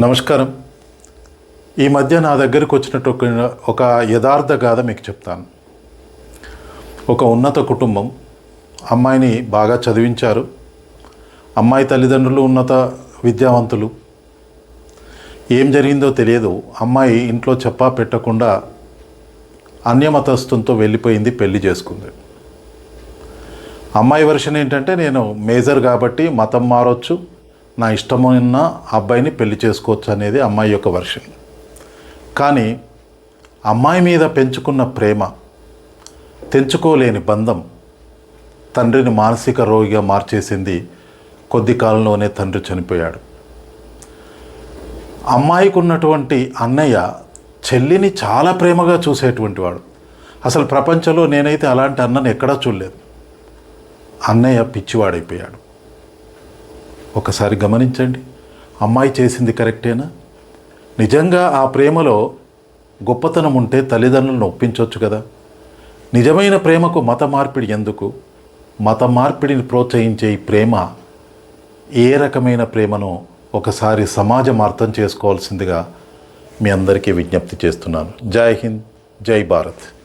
నమస్కారం. ఈ మధ్య నా దగ్గరికి వచ్చినట్టు ఒక యథార్థ గాథ మీకు చెప్తాను. ఒక ఉన్నత కుటుంబం అమ్మాయిని బాగా చదివించారు. అమ్మాయి తల్లిదండ్రులు ఉన్నత విద్యావంతులు. ఏం జరిగిందో తెలియదు. అమ్మాయి ఇంట్లో చెప్పా పెట్టకుండా అన్యమతస్థంతో వెళ్ళిపోయింది పెళ్ళి చేసుకుంది. అమ్మాయి వర్షన్ ఏంటంటే నేను మేజర్ కాబట్టి మతం మారొచ్చు. నా ఇష్టమైన అబ్బాయిని పెళ్ళి చేసుకోవచ్చు అనేది అమ్మాయి యొక్క వర్షన్. కానీ అమ్మాయి మీద పెంచుకున్న ప్రేమ తెంచుకోలేని బంధం తండ్రిని మానసిక రోగిగా మార్చేసింది కొద్ది కాలంలోనే తండ్రి చనిపోయాడు. అమ్మాయికి ఉన్నటువంటి అన్నయ్య చెల్లిని చాలా ప్రేమగా చూసేటువంటి వాడు. అసలు ప్రపంచంలో నేనైతే అలాంటి అన్నని ఎక్కడా చూడలేదు. అన్నయ్య పిచ్చివాడైపోయాడు. ఒకసారి గమనించండి. అమ్మాయి చేసింది కరెక్టేనా? నిజంగా ఆ ప్రేమలో గొప్పతనం ఉంటే తల్లిదండ్రులను ఒప్పించవచ్చు కదా? నిజమైన ప్రేమకు మత మార్పిడి ఎందుకు? మత మార్పిడిని ప్రోత్సహించే ఈ ప్రేమ ఏ రకమైన ప్రేమను ఒకసారి సమాజం అర్థం చేసుకోవాల్సిందిగా మీ అందరికీ విజ్ఞప్తి చేస్తున్నాను. జై హింద్ జై భారత్.